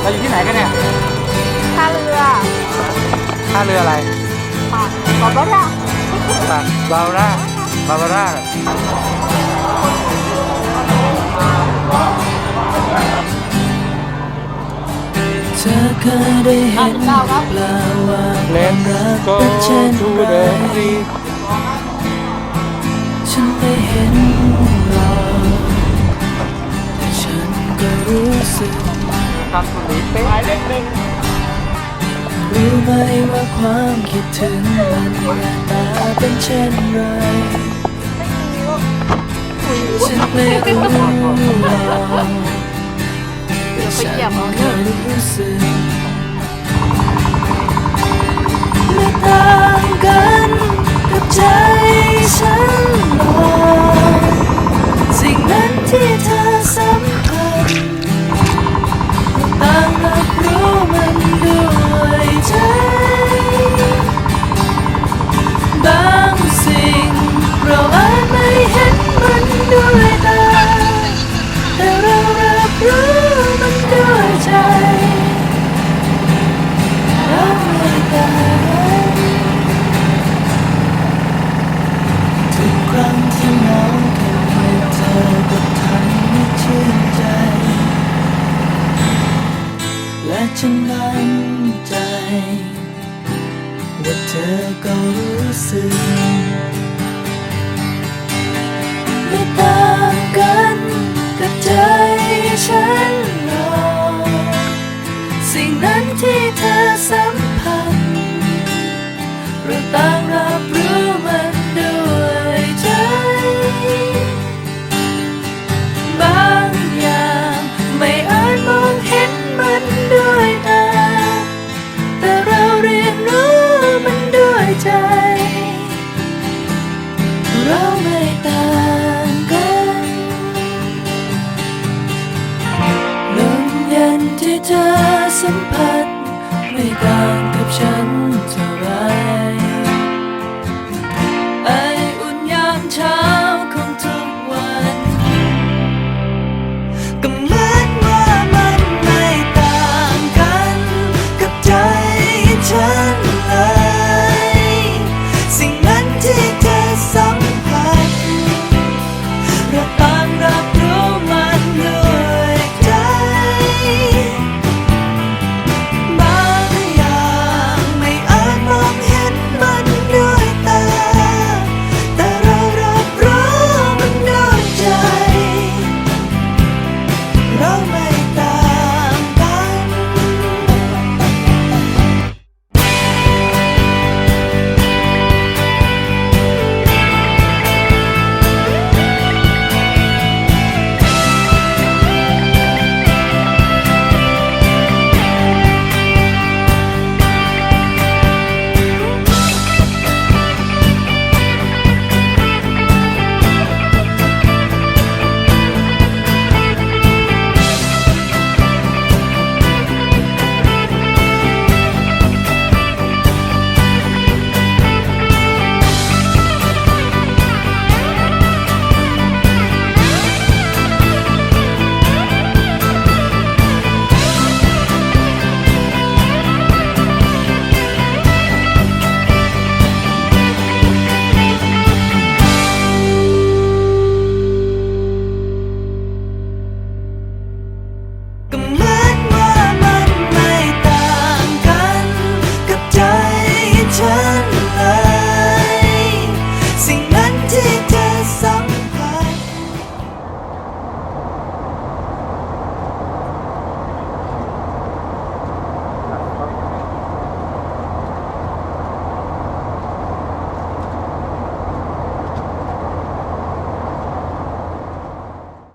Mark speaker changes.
Speaker 1: เราอยู่ที่ไหนกันเนี่ย
Speaker 2: ท่าเรือ
Speaker 1: ท่าเรืออะไร
Speaker 2: ปากบอกว่าล่ะ
Speaker 1: ปากบาร่าบาบาร่า
Speaker 3: เธอเคยได้เห็นหรือเปล่าว่า
Speaker 1: เลน
Speaker 3: รัก
Speaker 1: โก
Speaker 3: เป็นเช่น
Speaker 1: ทู
Speaker 3: ไร
Speaker 1: เดอะซี
Speaker 3: ฉันได้เห็นหรอกแต่ฉันก็รู้สึก
Speaker 1: ทำสุดเป๊ะเล็กหนึ่ง
Speaker 3: รู้ไหมว่าความคิดถึงมันหน้าตาเป็นเช่นไร ฉันไม่รู้หรอกแต่ฉันก็รู้สึก ด้วยตาแต่เรารับรู้มันด้วยใจรักไม่ได้ทุกครั้งที่เหงาแค่เพียงเธอก็ทำให้ชื่นใจ และฉันมั่นใจ ว่าเธอก็รู้สึก ไม่ต่ สัมผัส ไม่ต่างกับฉันเท่าไรไออุ่นยามเช้าของทุกวันก็